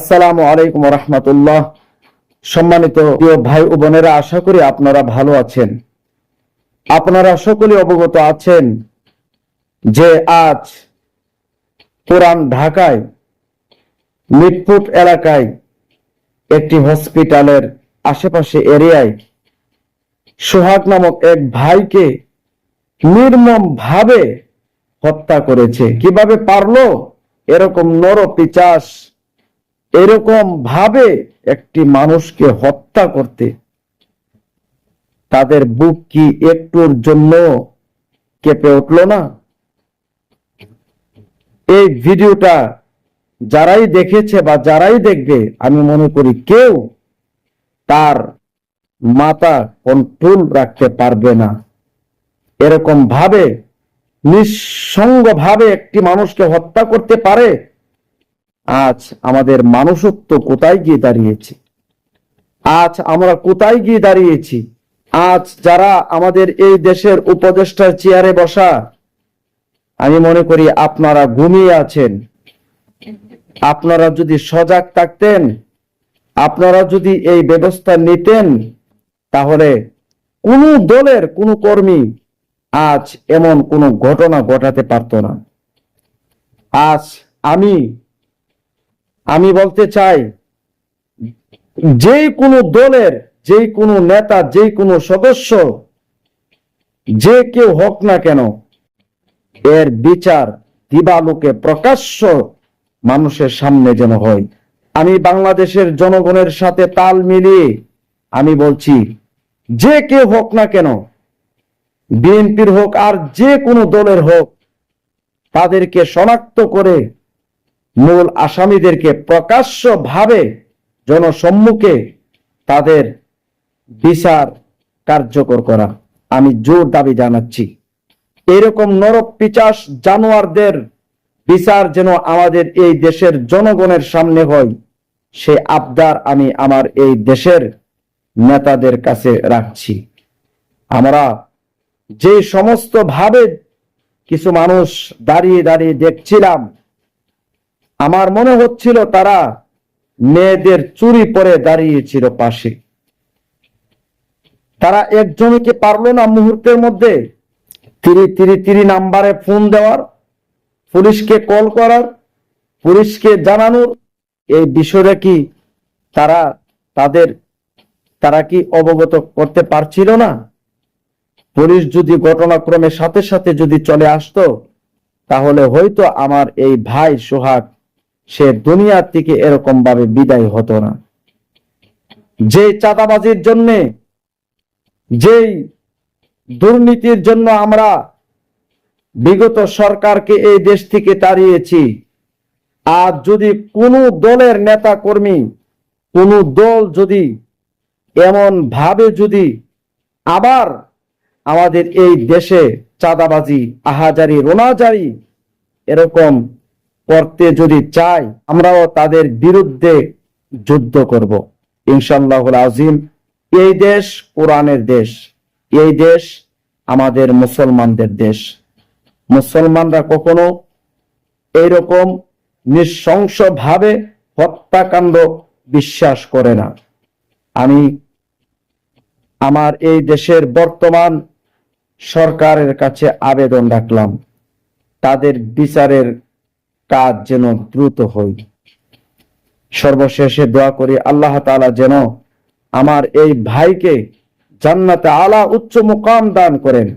আসসালামু আলাইকুম রহমতুল্লাহ সম্মানিত প্রিয় ভাই ও বোনেরা, আশা করি আপনারা ভালো আছেন। আপনারা সকলে অবগত আছেন যে আজ পুরান ঢাকায় মিটফুট এলাকায় একটি হসপিটালের আশেপাশে এরিয়ায় সোহাগ নামক এক ভাইকে নির্মম ভাবে হত্যা করেছে। কীভাবে পারল? এরকম নর পিচাস এরকম ভাবে একটি মানুষকে হত্যা করতে তাদের বুক কি একটুর জন্য কেঁপে উঠল না? এই ভিডিওটা যারাই দেখেছে বা যারাই দেখবে, আমি মনে করি কেউ তার মাথা কন্ট্রোল রাখতে পারবে না। এরকম ভাবে নিঃসঙ্গ ভাবে একটি মানুষকে হত্যা করতে পারে আজ আমাদের মানুষত্ব কোথায় গিয়ে দাঁড়িয়েছে? আজ আমরা কোথায় গিয়ে দাঁড়িয়েছি? আজ যারা আমাদের এই দেশের উপদেষ্টার চেয়ারে বসা, আমি মনে করি আপনারা ঘুমিয়ে আছেন। আপনারা যদি সজাগ থাকতেন, আপনারা যদি এই ব্যবস্থা নিতেন, তাহলে কোন দলের কোন কর্মী আজ এমন কোন ঘটনা ঘটাতে পারত না। আজ আমি আমি বলতে চাই যে কোনো দলের যে কোনো নেতা যে কোনো সদস্য, যে কেউ হোক না কেন, এর বিচার দিবালোকে প্রকাশ্য মানুষের সামনে যেন হয়। আমি বাংলাদেশের জনগণের সাথে তাল মিলিয়ে আমি বলছি, যে কেউ হোক না কেন, বিএনপির হোক আর যে কোনো দলের হোক, তাদেরকে শনাক্ত করে মূল আসামিদেরকে প্রকাশ্য ভাবে জনসম্মুখে তাদের বিচার কার্যকর করা। আমি জোর দাবি জানাচ্ছি। এরকম নরক পিচাস জানোয়ারদের বিচার যেন আমাদের এই দেশের জনগণের সামনে হয়, সে আবদার আমি আমার এই দেশের নেতাদের কাছে রাখছি। আমরা যে সমস্ত ভাবে কিছু মানুষ দাঁড়িয়ে দাঁড়িয়ে দেখছিলাম আমার মনে হচ্ছিল তারা মেয়েদের চুরি পরে দাঁড়িয়েছিল পাশে। তারা একজনকে পারল না মুহূর্তের মধ্যে। তিরি তিরি তিরি নাম্বারে ফোন দেওয়ার, পুলিশকে কল করার, পুলিশকে জানানোর। এই বিষয়টা কি তারা তাদের, তারা কি অবগত করতে পারছিল না? পুলিশ যদি ঘটনাক্রমে সাথে সাথে যদি চলে আসতো, তাহলে হয়তো আমার এই ভাই সোহাগ সে দুনিয়ার থেকে এরকম ভাবে বিদায় হতো না। যে চাঁদাবাজির জন্যে, যেই দুর্নীতির জন্য আমরা বিগত সরকারকে এই দেশ থেকে তাড়িয়েছি আর যদি কোনো দলের নেতা কর্মী কোনো দল যদি এমন ভাবে যদি আবার আমাদের এই দেশে চাঁদাবাজি, আহাজারি, রোনাজারি এরকম করতে যদি চাই, আমরাও তাদের বিরুদ্ধে যুদ্ধ করব। ইনশাল্লাহ আজিম এই দেশ কোরআনের দেশ, এই দেশ আমাদের মুসলমানদের দেশ। মুসলমানরা কখনো এইরকম নৃশংস ভাবে হত্যাকাণ্ড বিশ্বাস করে না। আমি আমার এই দেশের বর্তমান সরকারের কাছে আবেদন রাখলাম, তাদের বিচারের কাজ যেন দ্রুত হই সর্বশেষে দোয়া করি, আল্লাহ তালা যেন আমার এই ভাইকে জান্নাতে আলা উচ্চ মুকাম দান করেন।